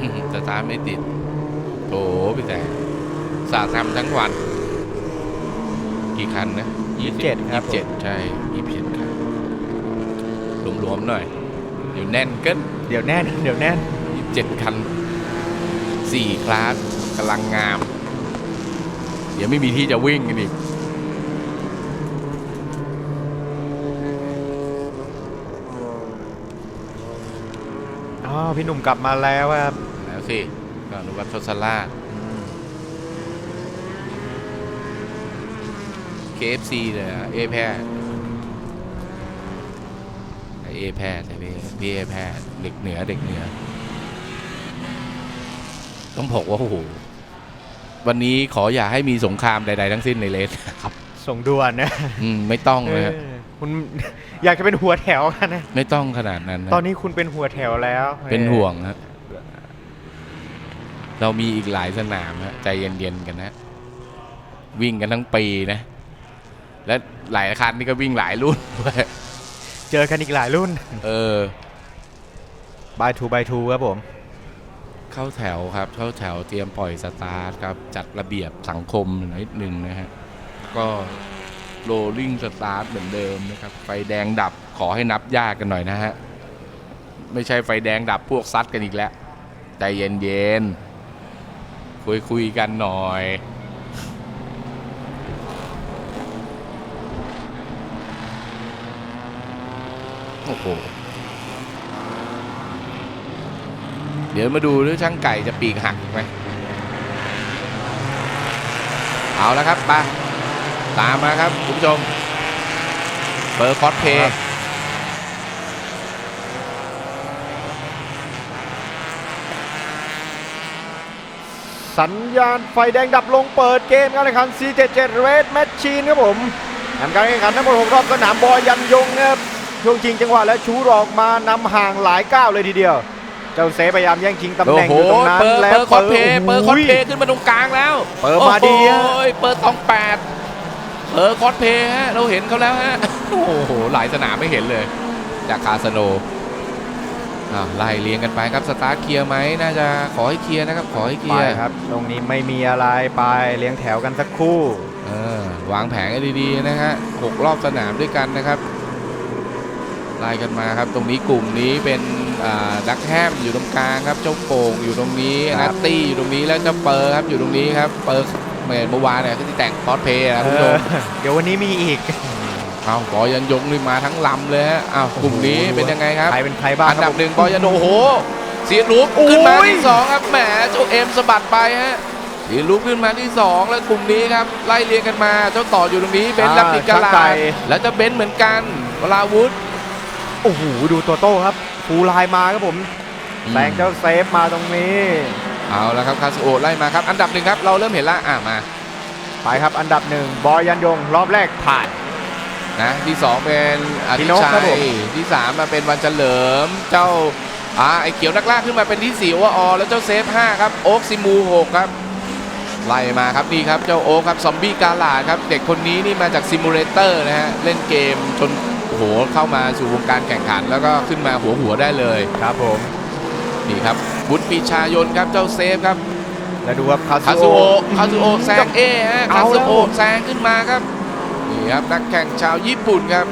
อืมสตาร์ทไม่ติดโอ้พี่แต่สาดทำทั้งวัน กี่คันนะ27ครับผมยี่สิเจ็ดใช่ยี่สิบเจ็ดคันรวมๆหน่อย เดี๋ยวแน่นเกินเดี๋ยวแน่น เดี๋ยวแน่นยี่สิบเจ็ดคันสี่คลาสกำลังงาม เดี๋ยวไม่มีที่จะวิ่งกันอีก พี่หนุ่มกลับมาแล้วครับแล้วสิก็อนุวัตทศราช KFC เลยอะเอแพทย์ไอเอแพทย์ไอพี่พี่เอแพทย์เด็กเหนือเด็กเหนือ ต้องบอกว่าโอ้โหวันนี้ขออย่าให้มีสงครามใด ๆ ทั้งสิ้นในเลสครับ ส่งด่วนนะอืมไม่ต้องเลยฮะเออคุณ อยากจะเป็นหัวแถวกันนะ ไม่ต้องขนาดนั้นนะตอนนี้คุณเป็นหัวแถวแล้วเป็นห่วงฮะเรามีอีกหลายสนามฮะใจเย็นๆกันนะวิ่งกันทั้งปีนะ และหลายคันนี่ก็วิ่งหลายรุ่นด้วยเจอกันอีกหลายรุ่น เออบายทูบายทูครับผม เข้าแถวครับ เข้าแถวเตรียมปล่อยสตาร์ทครับ จัดระเบียบสังคมนิดนึงนะฮะ ก็ โรลลิ่งสตาร์ทเหมือนเดิมนะครับ ไฟแดงดับขอให้นับยากกันหน่อยนะฮะ ไม่ใช่ไฟแดงดับพวกซัดกันอีกแล้ว ใจเย็นๆ คุยคุยกันหน่อยโอ้โห เดี๋ยวมาดูด้วยช่างไก่จะปีกหักไหม เอาแล้วครับไป ตามมาครับคุณผู้ชมเบอร์คอสเพย์สัญญาณไฟแดงดับลงเปิดเกมการแข่งขัน C77 Red Machine ครับผมทำการแข่งขันทั้งหมด6รอบสนามบอยยันยงนะครับช่วงชิงจังหวะและชูรอกมานำห่างหลายก้าวเลยทีเดียว เจ้าเซพยายามแย่งชิงตำแหโอ้น่งโหอยู่ตรงนั้นเปิดแล้เปิวดคอสเพย์เปิดคอสเพย์โขึ้นมาตรงกลางแล้ว เปิดมาดีฮะโอ้ยเปิดตองแปด เปิดคอสเพย์ฮะเราเห็นเขาแล้วฮะโอ้โหหลายสนามไม่เห็นเลย จากคาสโนอ้าวไล่เลี้ยงกันไปครับสตาร์ทเคลียร์ไหมน่าจะขอให้เคลียร์นะครับขอให้เคลีไปยร์ครับ ตรงนี้ไม่มีอะไรไปเลี้ยงแถวกันสักครู่เออวางแผนกันดีๆนะฮะหกรอบสนามด้วยกันนะครับไล่กันมาครับ ตรงนี้กลุ่มนี้เป็นอ่าดักแฮมอยู่ตรงกลางครับเจ้าโป่งอยู่ตรงนี้ครับนัตตี้อยู่ตรงนี้แล้วเจ้าเปอร์ครับอยู่ตรงนี้ครับเปอร์ เหมือนเมื่อวานเนี่ยที่แต่งคอสเพย์นะคุณผู้ชมเออเดี๋ยววันนี้มีอีกเอาบอยันยงนี่มาทั้งลำเลยฮะอ้าวกลุ่มนี้เป็นยังไงครับใครเป็นใครบ้างอันคดัรับบหนึ่งบอยันโอ้โหเสียรูปโอ้ยขึ้นมาที่สองครับแหมเจ้าเอ็มสะบัดไปฮะเสียรูปขึ้นมาที่สองแล้วกลุ่มนี้ครับไล่เรียงกันมาเจ้าต่ออยู่ตรงนี้เบนซ์รับติดกาช่างลาไก่แล้วเจะเบนซ์เหมือนกันวราวุธโอ้โหดูตัวโต้ครับฟูลไลน์มาครับผมแซงเจ้าเซฟมาตรงนี้ เอาแล้วครับคาสโอไล่มาครับ อันดับหนึ่งครับ เราเริ่มเห็นละอะมาไปครับอันดับหนึ่งบอยยันยงรอบแรกผ่าน นะที่สองเป็นอาพี่ทินกชัครับผยมที่สามมาเป็นวันเฉลิมเจ้าอ่าไอเขียวนักล่าขึ้นมาเป็นที่สี่ว่าอแล้วเจ้าเซฟห้าครับโอ๊กซิมูหกครับไล่มาครับนี่ครับเจ้าโอ๊คครับซอมบี้กาลาดครับ เด็กคนนี้นี่มาจากซิมูเลเตอร์นะฮะเล่นเกมจนโอ้โหเข้ามาสู่วงการแข่งขัน แล้วก็ขึ้นมาหัวหัวๆได้เลยครับผมนี่ครับ บุตรปีชายนครับเจ้าเซฟครับ แล้วดูครับคาคาซูซูโอโอะคาซูโอะแซงเอฮะเอาคาแล้ซูวโอะแซงขึ้นมาครับนี่ครับนักแข่งชาวญี่ปุ่นครับ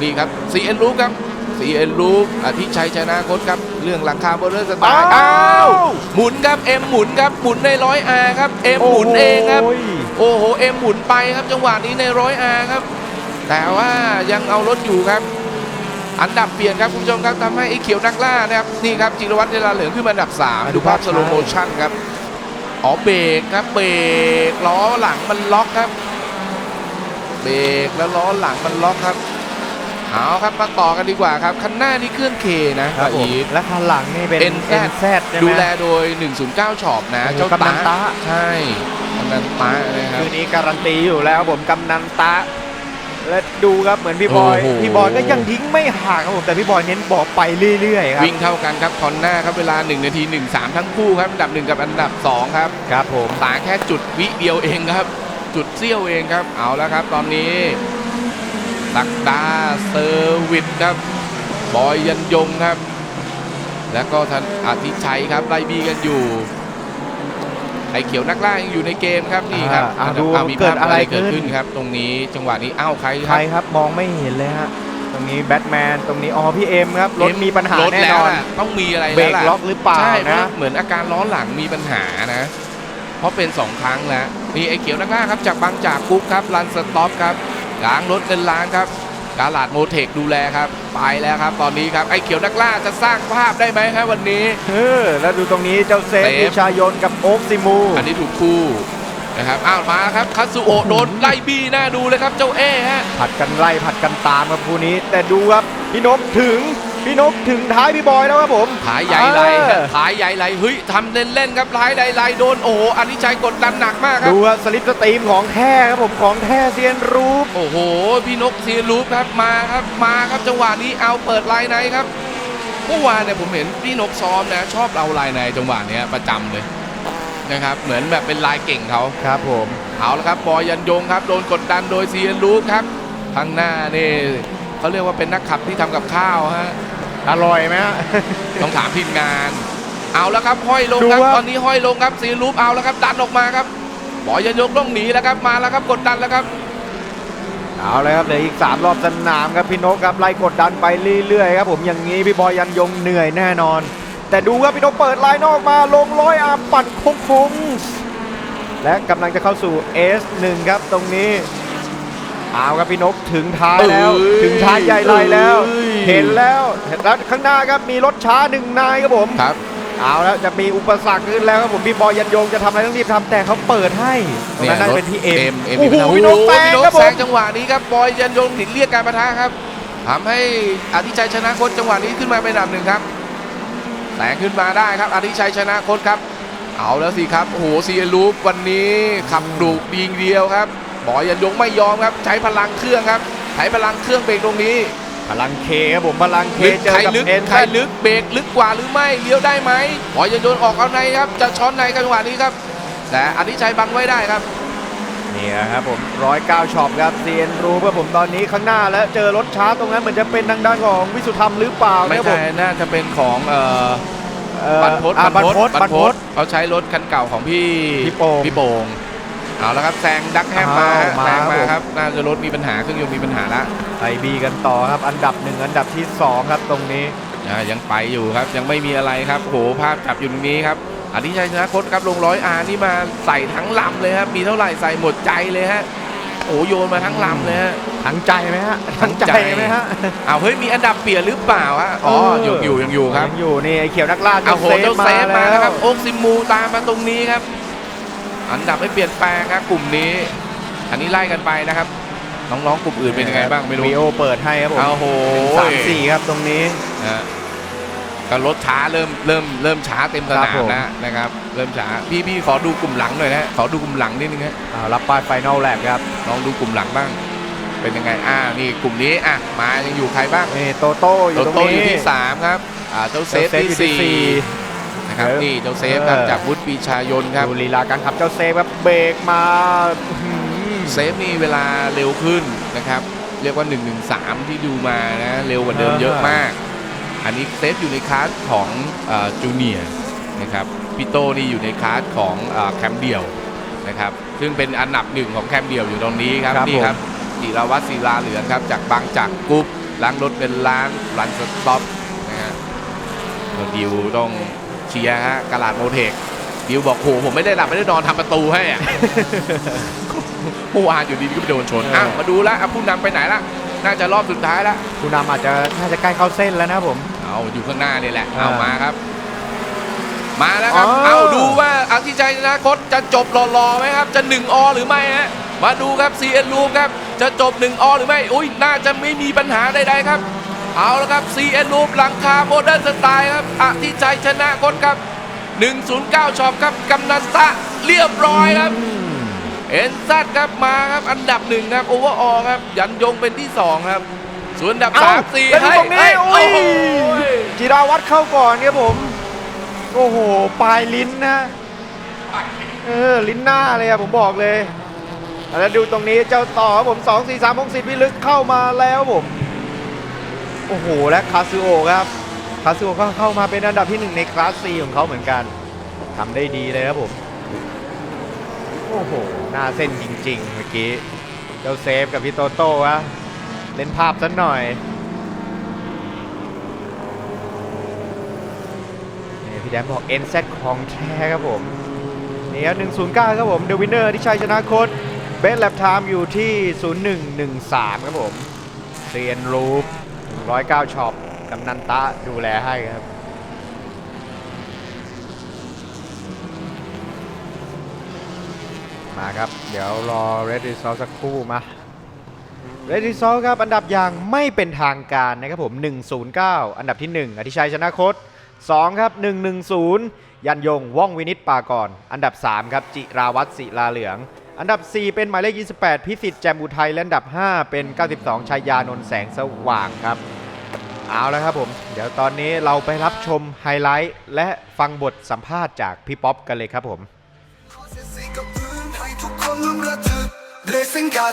นี่ครับซีเอ็นลูครับซีเอ็นลูอธิชัยชนะคตครับ เรื่องหลังคาโบเลอร์สไตล์อ้าวหมุนครับเอ็มหมุนครับหมุนในร้อยอาครับเอ็มหมุนเองครับโอ้ยโอ้โหเอ็มหมุนไปครับจังหวะนี้ในร้อยอาครับ แต่ว่ายังเอารถอยู่ครับ อันดับเปลี่ยนครับคุณผู้ชมครับทำให้ไอ้เขียวนักล่านะครับนี่ครับจิรวัตรเดลาเหลืองขึ้นมาอันดับ3ดูภาพสโลโมชั่นครับอ๋อเบรกครับเบรกล้อหลังมันล็อกครับ เบรกแล้วล้อหลังมันล็อกครับเอาครับมาต่อกันดีกว่าครับคันหน้านี่เคลื่อนเคนะครับผมอีทและคันหลังนี่เป็น NZ NZ ใช่ไหมดูแลโดย 109ช็อปนะโอ้โหเจ้ากำนันตะใช่กำนันตะนะครับคืนนี้การันตีอยู่แล้วผมกำนันตะ และดูครับเหมือนพี่บอย โอ้โห พี่บอยก็ยังทิ้งไม่ห่างครับผมแต่พี่บอยเน้นบอกไปเรื่อยๆครับวิ่งเท่ากันครับคอนหน้าครับเวลา 1 นาที 13 ทั้งคู่ครับอันดับ 1 กับอันดับ 2 ครับครับผมต่างแค่จุดวิเดียวเองครับ จุดเสี้ยวเองครับเอาแล้วครับ ตอนนี้ตักดาเซอร์วิสครับ บอยยันยงครับ แล้วก็ทันอาทิชัยครับไล่บีกันอยู่ ไอ้เขียวนักล่ายังอยู่ในเกมครับนี่ครับอ่าดูอ่ามีเกิภาดพอะอะไรไรขึ้เกินดขึ้นครับ ตรงนี้จังหวะนี้อ้าวใครคใครรับครับมองไม่เห็นเลยฮะตรงนี้แบทแมนตรงนี้อ๋อพี่เอ็มครับรถมีปัญหารถแน่แล้นวอนอะต้องมีอะไรเบรแล้วกล่ะล็อกหรือเปล่าใช่เพนะราะเหมือนอาการล้อหลังมีปัญหานะเพราะเป็นสองครั้งแล้วนี่ไอ้เขียวนักล่าครับจากบางจากกุ๊กครับรันสต็อปครับล้างรถเงินล้านครับ กาลาดโมเทคดูแลครับ ไปแล้วครับ ตอนนี้ครับไอ้เขียวนักล่าจะสร้างภาพได้ไหมครับวันนี้เออแล้วดูตรงนี้เจ้าเซฟเซฟวิชายนกับโอ๊คซิมู อันนี้ถูกคู่นะครับอ้าวมาครับคัตสุโอะโดนไล่บี้หน้าดูเลยครับเจ้าเอ้ฮะผัดกันไล่ผัดกันตามครับคู่นี้ แต่ดูครับพี่นกถึง พี่นกถึงท้ายพี่บอยแล้วครับผมขายใหญ่ไหลเออขายใหญ่ไหลเฮ้ยทำเล่นๆครับร้ายใดไหลโดนโอ้โหอนิชัยกดดันหนักมากครับดูครับสลิปสตรีมของแท้ครับผมของแท้เซียนรูปโอ้โห พี่นกซีรูปครับมาครับมาครับจังหวะนี้เอาเปิดลายในครับเมื่อวานเนี่ยผมเห็นพี่นกซ้อมนะ ชอบเอาลายในจังหวะเนี้ยประจำเลยนะครับเหมือนแบบเป็นลายเก่งเขาครับผมเอาละครับบอยยันยงครับ โดนกดดันโดยซีรูปครับข้างหน้านี่เขาเรียกว่าเป็นนักขับที่ทำกับข้าวฮะ อร่อยไหมฮะ ต้องถามทีมงาน เอาแล้วครับห้อยลงดูครับว่า ตอนนี้ห้อยลงครับซีรูปเอาแล้วครับดันออกมาครับบอยยันยงต้องหนีแล้วครับมาแล้วครับกดดันแล้วครับ เอาเลยครับเหลืออีก 3 รอบสนามครับพี่นกครับไล่กดดันไปเรื่อยๆครับผมอย่างนี้พี่บอยยันยงเหนื่อยแน่นอน แต่ดูครับพี่นกเปิดไลน์นอกมาลงร้อยอาปั่นโค้งๆและกำลังจะเข้าสู่ S1 ครับตรงนี้ เอาครับพี่นกถึงท้ายแล้ว เอ้ยถึงท้ายใหญ่ไลน์แล้ว เอ้ย เห็นแล้วแล้วข้างหน้าครับมีรถช้าหนึ่งนายครับผม ครับ เอาแล้วจะมีอุปสรรคขึ้นแล้วครับผมพี่บอยยันยงจะทำอะไรต้องรีบทำแต่เขาเปิดให้ตรงนั้นน่าจะเป็นพี่เอ็มเอ็มโอ้โหโอ้โหพี่นกแซงพี่นครับกผแซมงจังหวะนี้ครับบอยยันยงหนีเรียกการประทะครับทำให้อธิชัยชนะโคตจังหวะนี้ขึ้นมาเป็นอันดับหนึ่งครับแซงขึ้นมาได้ครับอธิชัยชนะโคตครับ เอาแล้วสิครับโอ้โหซีเอลูปวันนี้ขับดุดีงเดียวครับ บอยยันยงไม่ยอมครับ ใช้พลังเครื่องครับใช้พลังเครื่องเบรกตรงนี้ พลังเคครับผมพลังเคลึกเจอใครกับลึกเอ็นใครลึกเบรกลึกกว่าหรือไม่เลี้ยวได้ไหมบอยยันยงออกเอาในครับ จะช้อนในจังหวะนี้ครับ แต่อธิชัยบังไว้ได้ครับนี่ครับผมร้อยเก้าช็อปครับเซียนรู้เพื่อผมตอนนี้ข้างหน้าแล้วเจอรถช้าตรงนั้นเหมือนจะเป็นทางด้านของวิสุทธรรมหรือเปล่าไม่นะครับผใช่มน่าจะเป็นของเอ่อเอ่อบันพศอ่าบันพศบับันนพพศศเขาใช้รถคันเก่าของพี่พี่โป่งพี่โป่ง เอาแล้วครับแซงดักแฮมมาอ้าวมาแซงมาครับผมครับน่าจะรถมีปัญหาเครื่องยนต์มีปัญหาละไปบีกันต่อครับ อันดับหนึ่งอันดับที่สองครับตรงนี้ อ่ายังไปอยู่ครับยังไม่มีอะไรครับโหภาพจับอยู่ตรงนี้ครับอธิชัยชนะคตครับลงร้อยอานี่มาใส่ทั้งลำเลยครับมีเท่าไหร่ใส่หมดใจเลยฮะโอ้โยนมาทั้งลำเลยฮะ ทั้งใจไหมฮะทั้ทั้งงใจใจ ไหมฮะ เอาเฮ้ยมีอันดับเปลี่ยนหรือเปล่าฮะอ๋อยังอยู่ยังอยู่ครับยังอยู่นี่ไอ้เขียวนักล่าเอาโหเจ้าเซฟมาแล้แล้ววครับ โอ๊กซิมูตามมาตรงนี้ครับ อันดับไม่เปลี่ยนแปลงครับกลุ่มนี้ อันนี้ไล่กันไปนะครับ น้องๆกลุ่มอื่นเป็นยังไงบ้างไม่รู้วีโอเปิดให้ครับผมเอาโหสามสี่ครับตรงนี้นะฮะก็รถช้าเริ่มเริ่มเริ่มช้าเต็มสครันาบผมมแล้วนะครับ เริ่มช้าพี่พี่ขอดูกลุ่มหลังหน่อยนะขอดูกลุ่มหลังนิดนึงฮะอ่ารับป้ายไฟนอลแลบครับลองดูกลุ่มหลังบ้าง เป็นยังไงอ่านี่กลุ่มนี้อะมายังอยู่ใครบ้างนี่โตโต้อโตยู่ตรงโต้นี้อยู่ที่สามครับอ่าเจ้าเซฟเซฟที่อยู่ที่สี่สี่ นะครับเออนี่เจ้าเซฟครับเออจากวุฒิปีชายนครับดูลีลาการขับเจ้าเซฟครับเบรกมาอื้อหือเซฟนี่เวลาเร็วขึ้นนะครับ เรียกว่า 1-1-3 ที่ดูมานะเร็วกว่าเดิมเออเยอะมาก อันนี้เซฟอยู่ในคลาสของจูเนียร์นะครับพี่โตนี่อยู่ในคลาสของเอ่อแคมป์เดียวนะครับซึ่งเป็นอันดับหนึ่งของแคมป์เดียวอยู่ตรงนี้ครับครับนี่ครับจิรวัตรศิลาเหลืองครับจากบางจากกรุ๊ปล้างรถเป็นล้างรันสต็อปนะฮะส่วนดิวต้อง เชียร์ฮะกาลาดโมเทคดิวบอกโหผมไม่ได้หลับไม่ได้นอนทำประตูให้อะเมื่อวานอยู่ดีๆก็ไปโดนชนเอออ่อะมาดูแล้วอะผู้นำไปไหนละน่าจะรอบสุดท้ายละผู้นำอาจจะน่าจะใกล้เข้าเส้นแล้วนะครับผมเอาอยู่ข้างหน้านี่แหละอ่าเอามาครับ มาแล้วครับอ๋อเอาดูว่าอาทิใจชนะคตจะจบหล่อๆไหมครับ จะ1อหรือไม่ฮะมาดูครับ CN ลูครับจะจบ1อหรือไม่อุ้ยน่าจะไม่มีปัญหาใดๆครับ เอาละครับ CN ลูหลังคาโมเดิร์นสไตล์ครับอาทิใจชนะคตครับ 109ช็อปครับกำนันตะเรียบร้อยครับ เอ็นซัดครับมาครับ อันดับหนึ่งครับโอเวอร์ออครับ ยันยงเป็นที่สองครับ ส่วนอันดับเอ้าสามสี่แล้วดูตรงนี้ให้โอ้ให้ยโอ้โหจิราวัตรเข้าก่อนครับผม โอ้โห ปลายลิ้นนะ เออ ลิ้นหน้าเลยอะผมบอกเลยแล้วดูตรงนี้เจ้าต่อครับผม2 4 3 6 10พิลึกเข้ามาแล้วผม โอ้โห และคาซูโอครับ คาซูก็เข้ามาเป็นอันดับที่หนึ่งในคลาส C ของเขาเหมือนกันทำได้ดีเลยครับผม โอ้โห หน้าเส้นจริง ๆ เมื่อกี้ เจ้าเซฟกับพี่โตโต้วะเล่นภาพสักหน่อยพี่แดมบอก NZ ของแท้ครับผมนี่ครับ109 ครับผม เดวินเนอร์ที่ชัยชนะโค้ดเบสแลบไทม์อยู่ที่ 0113 ครับผมเรียนรูป 109ช็อปกำนันตะดูแลให้ครับมาครับ เดี๋ยวรอ Red Result สักครู่มา Red Result ครับ อันดับอย่างไม่เป็นทางการนะครับผม 109 อันดับที่ 1 อธิชัยชนะคต 2 ครับ 110 ยันยง ว่องวินิตปากรอันดับ 3 ครับ จิราวัตรศิลาเหลือง อันดับ 4 เป็นหมายเลข 28 พิสิทธิ์แจมอุทัยและอันดับ 5 เป็น 92ชัยยานนท์แสงสว่างครับ เอาแล้วครับผม เดี๋ยวตอนนี้เราไปรับชมไฮไลท์และฟังบทสัมภาษณ์จากพี่ป๊อปกันเลยครับผมเสีสีงกับทุกคนลุ้มระทึก Racing Car